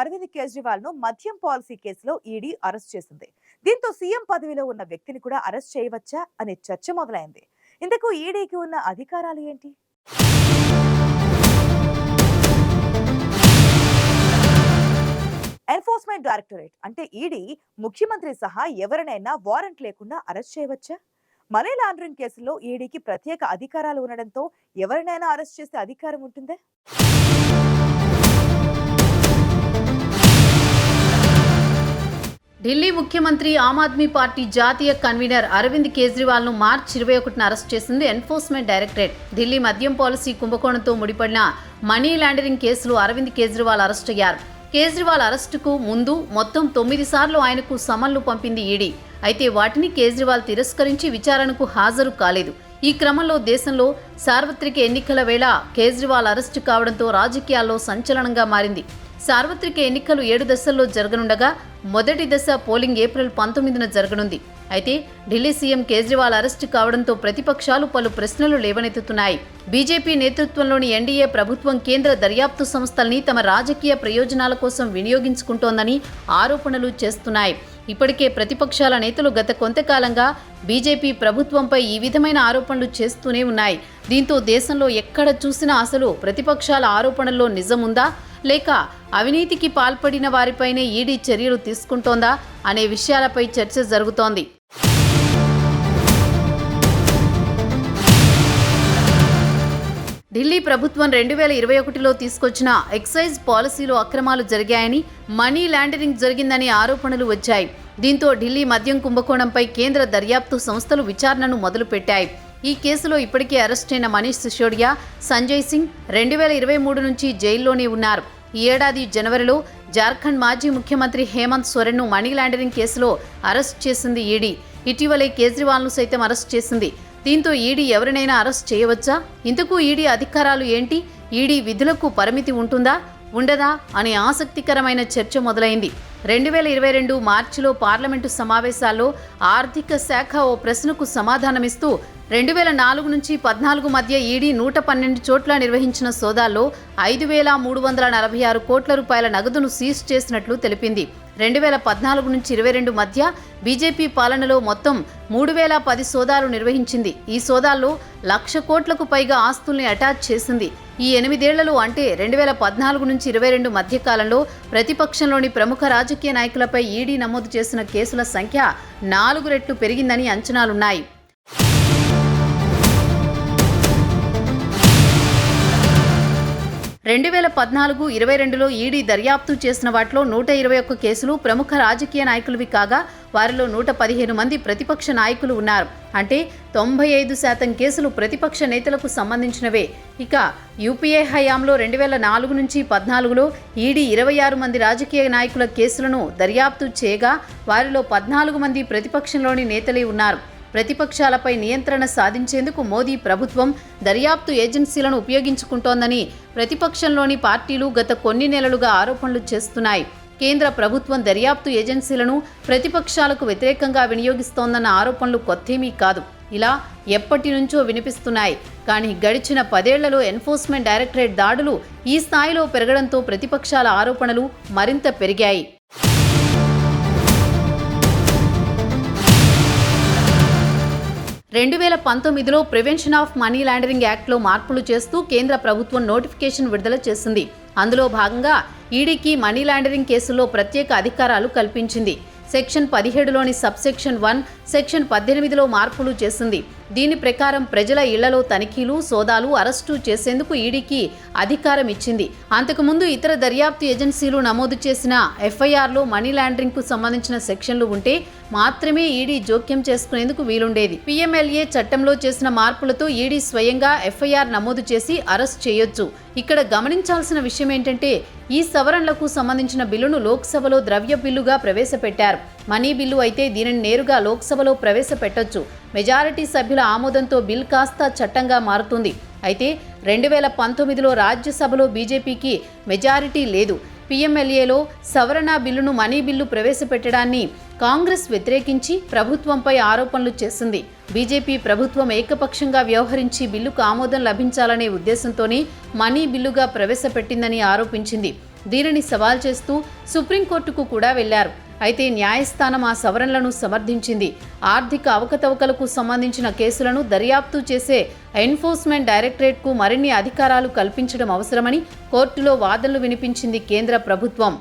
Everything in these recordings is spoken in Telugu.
అరవింద్ కేజ్రీవాల్ను మద్యం పాలసీ కేసులో ఈడీ అరెస్ట్ చేసింది. దీంతో సీఎం పదవిలో ఉన్న వ్యక్తిని కూడా అరెస్ట్ చేయవచ్చా అనే చర్చ మొదలైంది. ఇందుకు ఈడీకి ఉన్న అధికారాలు ఏంటి? ఎన్ఫోర్స్మెంట్ డైరెక్టరేట్ అంటే ఈడీ ముఖ్యమంత్రి సహా ఎవరినైనా వారెంట్ లేకుండా అరెస్ట్ చేయవచ్చా? మనీ లాండరింగ్ కేసులో ఈడీకి ప్రత్యేక అధికారాలు ఉండడంతో ఎవరినైనా అరెస్ట్ చేసే అధికారం ఉంటుందే? ఢిల్లీ ముఖ్యమంత్రి ఆమ్ ఆద్మీ పార్టీ జాతీయ కన్వీనర్ అరవింద్ కేజ్రీవాల్ను మార్చి ఇరవై ఒకటిన అరెస్ట్ చేసింది ఎన్ఫోర్స్మెంట్ డైరెక్టరేట్. ఢిల్లీ మద్యం పాలసీ కుంభకోణంతో ముడిపడిన మనీ లాండరింగ్ కేసులో అరవింద్ కేజ్రీవాల్ అరెస్ట్ అయ్యారు. కేజ్రీవాల్ అరెస్టుకు ముందు మొత్తం తొమ్మిది సార్లు ఆయనకు సమన్లు పంపింది ఈడీ. అయితే వాటిని కేజ్రీవాల్ తిరస్కరించి విచారణకు హాజరు కాలేదు. ఈ క్రమంలో దేశంలో సార్వత్రిక ఎన్నికల వేళ కేజ్రీవాల్ అరెస్టు కావడంతో రాజకీయాల్లో సంచలనంగా మారింది. సార్వత్రిక ఎన్నికలు ఏడు దశల్లో జరగనుండగా మొదటి దశ పోలింగ్ ఏప్రిల్ పంతొమ్మిదిన జరగనుంది. అయితే ఢిల్లీ సీఎం కేజ్రీవాల్ అరెస్టు కావడంతో ప్రతిపక్షాలు పలు ప్రశ్నలు లేవనెత్తుతున్నాయి. బీజేపీ నేతృత్వంలోని ఎన్డీఏ ప్రభుత్వం కేంద్ర దర్యాప్తు సంస్థల్ని తమ రాజకీయ ప్రయోజనాల కోసం వినియోగించుకుంటోందని ఆరోపణలు చేస్తున్నాయి. ఇప్పటికే ప్రతిపక్షాల నేతలు గత కొంతకాలంగా బీజేపీ ప్రభుత్వంపై ఈ విధమైన ఆరోపణలు చేస్తూనే ఉన్నాయి. దీంతో దేశంలో ఎక్కడ చూసినా అసలు ప్రతిపక్షాల ఆరోపణల్లో నిజముందా? లేక అవినీతికి పాల్పడిన వారిపైనే ఈడీ చర్యలు తీసుకుంటోందా అనే విషయాలపై చర్చ జరుగుతోంది. ఢిల్లీ ప్రభుత్వం రెండు వేల ఇరవై ఒకటిలో తీసుకొచ్చిన ఎక్సైజ్ పాలసీలో అక్రమాలు జరిగాయని మనీ లాండరింగ్ జరిగిందని ఆరోపణలు వచ్చాయి. దీంతో ఢిల్లీ మద్యం కుంభకోణంపై కేంద్ర దర్యాప్తు సంస్థలు విచారణను మొదలుపెట్టాయి. ఈ కేసులో ఇప్పటికే అరెస్ట్ అయిన మనీష్ సిసోడియా సంజయ్ సింగ్ రెండు వేల ఇరవై మూడు నుంచి జైల్లోనే ఉన్నారు. ఈ ఏడాది జనవరిలో జార్ఖండ్ మాజీ ముఖ్యమంత్రి హేమంత్ సోరెన్ను మనీ లాండరింగ్ కేసులో అరెస్ట్ చేసింది ఈడీ. ఇటీవలే కేజ్రీవాల్ను సైతం అరెస్ట్ చేసింది. దీంతో ఈడీ ఎవరినైనా అరెస్ట్ చేయవచ్చా? ఇంతకు ఈడీ అధికారాలు ఏంటి? ఈడీ విధులకు పరిమితి ఉంటుందా? ఉండదా? అనే ఆసక్తికరమైన చర్చ మొదలైంది. రెండు వేల ఇరవై రెండు మార్చిలో పార్లమెంటు సమావేశాల్లో ఆర్థిక శాఖ ఓ ప్రశ్నకు సమాధానమిస్తూ రెండు వేల నాలుగు నుంచి పద్నాలుగు మధ్య ఈడీ నూట పన్నెండు చోట్ల నిర్వహించిన సోదాల్లో ఐదు వేల మూడు వందల నలభై ఆరు కోట్ల రూపాయల నగదును సీజ్ చేసినట్లు తెలిపింది. రెండు వేల పద్నాలుగు నుంచి ఇరవై రెండు మధ్య బీజేపీ పాలనలో మొత్తం మూడు వేల పది సోదాలు నిర్వహించింది. ఈ సోదాల్లో లక్ష కోట్లకు పైగా ఆస్తుల్ని అటాచ్ చేసింది. ఈ ఎనిమిదేళ్ళలో అంటే రెండు వేల పద్నాలుగు నుంచి ఇరవై రెండు మధ్యకాలంలో ప్రతిపక్షంలోని ప్రముఖ రాజకీయ నాయకులపై ఈడీ నమోదు చేసిన కేసుల సంఖ్య నాలుగు రెట్లు పెరిగిందని అంచనాలున్నాయి. రెండు వేల పద్నాలుగు ఇరవై రెండులో ఈడీ దర్యాప్తు చేసిన వాటిలో నూట ఇరవై ఒక్క కేసులు ప్రముఖ రాజకీయ నాయకులవి కాగా వారిలో నూట పదిహేను మంది ప్రతిపక్ష నాయకులు ఉన్నారు. అంటే తొంభై ఐదు శాతం కేసులు ప్రతిపక్ష నేతలకు సంబంధించినవే. ఇక యూపీఏ హయాంలో రెండు వేల నాలుగు నుంచి పద్నాలుగులో ఈడీ ఇరవై ఆరు మంది రాజకీయ నాయకుల కేసులను దర్యాప్తు చేయగా వారిలో పద్నాలుగు మంది ప్రతిపక్షంలోని నేతలే ఉన్నారు. ప్రతిపక్షాలపై నియంత్రణ సాధించేందుకు మోదీ ప్రభుత్వం దర్యాప్తు ఏజెన్సీలను ఉపయోగించుకుంటోందని ప్రతిపక్షంలోని పార్టీలు గత కొన్ని నెలలుగా ఆరోపణలు చేస్తున్నాయి. కేంద్ర ప్రభుత్వం దర్యాప్తు ఏజెన్సీలను ప్రతిపక్షాలకు వ్యతిరేకంగా వినియోగిస్తోందన్న ఆరోపణలు కొత్తేమీ కాదు. ఇలా ఎప్పటి నుంచో వినిపిస్తున్నాయి. కానీ గడిచిన పదేళ్ళలో ఎన్ఫోర్స్మెంట్ డైరెక్టరేట్ దాడులు ఈ స్థాయిలో పెరగడంతో ప్రతిపక్షాల ఆరోపణలు మరింత పెరిగాయి. రెండు వేల పంతొమ్మిదిలో ప్రివెన్షన్ ఆఫ్ మనీ లాండరింగ్ యాక్ట్లో మార్పులు చేస్తూ కేంద్ర ప్రభుత్వం నోటిఫికేషన్ విడుదల చేసింది. అందులో భాగంగా ఈడీకి మనీ లాండరింగ్ కేసుల్లో ప్రత్యేక అధికారాలు కల్పించింది. సెక్షన్ పదిహేడులోని సబ్సెక్షన్ వన్ సెక్షన్ పద్దెనిమిదిలో మార్పులు చేసింది. దీని ప్రకారం ప్రజల ఇళ్ళలో తనిఖీలు సోదాలు అరెస్టు చేసేందుకు ఈడీకి అధికారం ఇచ్చింది. అంతకుముందు ఇతర దర్యాప్తు ఏజెన్సీలు నమోదు చేసిన ఎఫ్ఐఆర్లో మనీ లాండరింగ్కు సంబంధించిన సెక్షన్లు ఉంటే మాత్రమే ఈడీ జోక్యం చేసుకునేందుకు వీలుండేది. పీఎంఎల్ఏ చట్టంలో చేసిన మార్పులతో ఈడీ స్వయంగా ఎఫ్ఐఆర్ నమోదు చేసి అరెస్ట్ చేయొచ్చు. ఇక్కడ గమనించాల్సిన విషయం ఏంటంటే ఈ సవరణలకు సంబంధించిన బిల్లును లోక్సభలో ద్రవ్య బిల్లుగా ప్రవేశపెట్టారు. మనీ బిల్లు అయితే దీనిని నేరుగా లోక్సభలో ప్రవేశపెట్టొచ్చు. మెజారిటీ సభ్యుల ఆమోదంతో బిల్ కాస్త చట్టంగా మారుతుంది. అయితే రెండు వేల పంతొమ్మిదిలో రాజ్యసభలో బీజేపీకి మెజారిటీ లేదు. పీఎంఎల్ఏలో సవరణ బిల్లును మనీ బిల్లు ప్రవేశపెట్టడాన్ని కాంగ్రెస్ వ్యతిరేకించి ప్రభుత్వంపై ఆరోపణలు చేసింది. బీజేపీ ప్రభుత్వం ఏకపక్షంగా వ్యవహరించి బిల్లుకు ఆమోదం లభించాలనే ఉద్దేశంతోనే మనీ బిల్లుగా ప్రవేశపెట్టిందని ఆరోపించింది. దీనిని సవాల్ చేస్తూ సుప్రీంకోర్టుకు కూడా వెళ్ళారు. అయితే న్యాయస్థానం ఆ సవరణలను సమర్థించింది. ఆర్థిక అవకతవకలకు సంబంధించిన కేసులను దర్యాప్తు చేసే ఎన్ఫోర్స్మెంట్ డైరెక్టరేట్కు మరిన్ని అధికారాలు కల్పించడం అవసరమని కోర్టులో వాదనలు వినిపించింది కేంద్ర ప్రభుత్వం.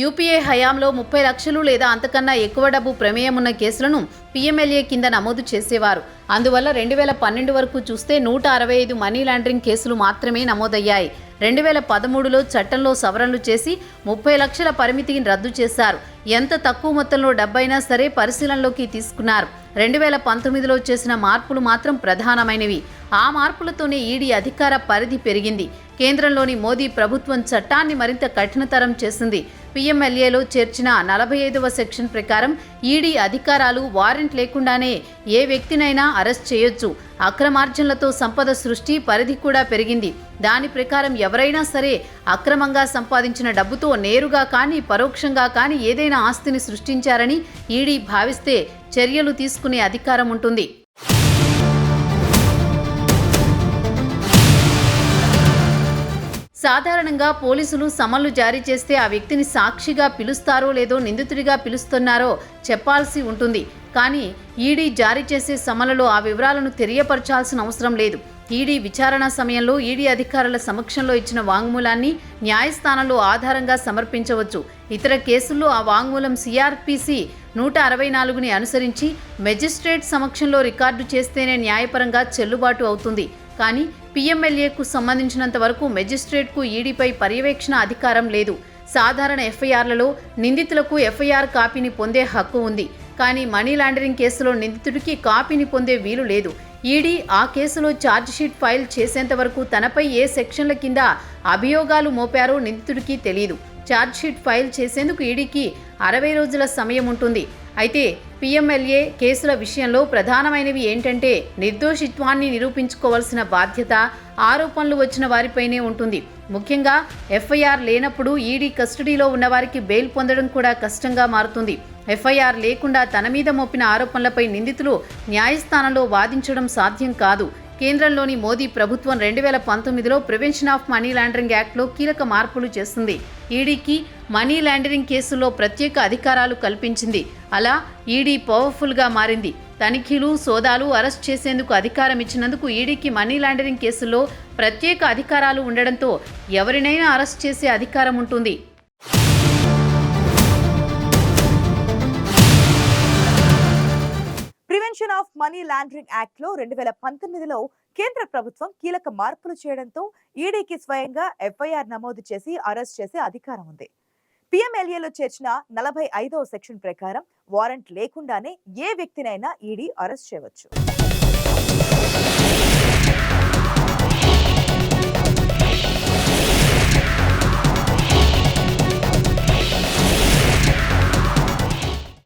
యూపీఏ హయాంలో ముప్పై లక్షలు లేదా అంతకన్నా ఎక్కువ డబ్బు ప్రమేయం ఉన్న కేసులను పీఎంఎల్ఏ కింద నమోదు చేసేవారు. అందువల్ల రెండు వేల పన్నెండు వరకు చూస్తే నూట అరవై ఐదు మనీ లాండరింగ్ కేసులు మాత్రమే నమోదయ్యాయి. రెండు వేల పదమూడులో చట్టంలో సవరణలు చేసి ముప్పై లక్షల పరిమితిని రద్దు చేశారు. ఎంత తక్కువ మొత్తంలో డబ్బైనా సరే పరిశీలనలోకి తీసుకున్నారు. రెండు వేల పంతొమ్మిదిలో చేసిన మార్పులు మాత్రం ప్రధానమైనవి. ఆ మార్పులతోనే ఈడీ అధికార పరిధి పెరిగింది. కేంద్రంలోని మోదీ ప్రభుత్వం చట్టాన్ని మరింత కఠినతరం చేసింది. పీఎంఎల్ఏలో చేర్చిన నలభై ఐదవ సెక్షన్ ప్రకారం ఈడీ అధికారాలు వారెంట్ లేకుండానే ఏ వ్యక్తినైనా అరెస్ట్ చేయొచ్చు. అక్రమార్జనలతో సంపద సృష్టి పరిధి కూడా పెరిగింది. దాని ప్రకారం ఎవరైనా సరే అక్రమంగా సంపాదించిన డబ్బుతో నేరుగా కానీ పరోక్షంగా కానీ ఏదైనా ఆస్తిని సృష్టించారని ఈడీ భావిస్తే చర్యలు తీసుకునే అధికారం ఉంటుంది. సాధారణంగా పోలీసులు సమన్లు జారీ చేస్తే ఆ వ్యక్తిని సాక్షిగా పిలుస్తారో లేదో నిందితుడిగా పిలుస్తున్నారో చెప్పాల్సి ఉంటుంది. కానీ ఈడీ జారీ చేసే సమన్లలో ఆ వివరాలను తెలియపరచాల్సిన అవసరం లేదు. ఈడీ విచారణ సమయంలో ఈడీ అధికారుల సమక్షంలో ఇచ్చిన వాంగ్మూలాన్ని న్యాయస్థానంలో ఆధారంగా సమర్పించవచ్చు. ఇతర కేసుల్లో ఆ వాంగ్మూలం సిఆర్పిసి నూట అరవై నాలుగుని అనుసరించి మెజిస్ట్రేట్ సమక్షంలో రికార్డు చేస్తేనే న్యాయపరంగా చెల్లుబాటు అవుతుంది. కానీ పీఎంఎల్ఏకు సంబంధించినంత వరకు మెజిస్ట్రేట్కు ఈడీపై పర్యవేక్షణ అధికారం లేదు. సాధారణ ఎఫ్ఐఆర్లలో నిందితులకు ఎఫ్ఐఆర్ కాపీని పొందే హక్కు ఉంది. కానీ మనీ లాండరింగ్ కేసులో నిందితుడికి కాపీని పొందే వీలు లేదు. ఈడీ ఆ కేసులో ఛార్జ్షీట్ ఫైల్ చేసేంత వరకు తనపై ఏ సెక్షన్ల కింద అభియోగాలు మోపారో నిందితుడికి తెలియదు ఛార్జ్షీట్ ఫైల్ చేసేందుకు ఈడీకి అరవై రోజుల సమయం ఉంటుంది. అయితే పీఎంఎల్ఏ కేసుల విషయంలో ప్రధానమైనవి ఏంటంటే నిర్దోషిత్వాన్ని నిరూపించుకోవాల్సిన బాధ్యత ఆరోపణలు వచ్చిన వారిపైనే ఉంటుంది. ముఖ్యంగా ఎఫ్ఐఆర్ లేనప్పుడు ఈడీ కస్టడీలో ఉన్నవారికి బెయిల్ పొందడం కూడా కష్టంగా మారుతుంది. ఎఫ్ఐఆర్ లేకుండా తన మీద మోపిన ఆరోపణలపై నిందితులు న్యాయస్థానంలో వాదించడం సాధ్యం కాదు. కేంద్రంలోని మోదీ ప్రభుత్వం రెండు వేల పంతొమ్మిదిలో ప్రివెన్షన్ ఆఫ్ మనీ లాండరింగ్ యాక్ట్లో కీలక మార్పులు చేస్తుంది ఈడీకి మనీ లాండరింగ్ కేసుల్లో ప్రత్యేక అధికారాలు కల్పించింది. అలా ఈడీ పవర్ఫుల్గా మారింది. తనిఖీలు సోదాలు అరెస్ట్ చేసేందుకు అధికారం ఇచ్చినందుకు ఈడీకి మనీ లాండరింగ్ కేసుల్లో ప్రత్యేక అధికారాలు ఉండడంతో ఎవరినైనా అరెస్ట్ చేసే అధికారం ఉంటుంది. ప్రివెన్షన్ ఆఫ్ మనీ లాండరింగ్ యాక్ట్లో రెండు వేల పంతొమ్మిదిలో కేంద్ర ప్రభుత్వం కీలక మార్పులు చేయడంతో ఈడీకి స్వయంగా ఎఫ్ఐఆర్ నమోదు చేసి అరెస్ట్ చేసే అధికారం ఉంది. పిఎంఎల్ఏలో చేర్చిన నలభై ఐదవ సెక్షన్ ప్రకారం వారెంట్ లేకుండానే ఏ వ్యక్తినైనా ఈడీ అరెస్ట్ చేయవచ్చు.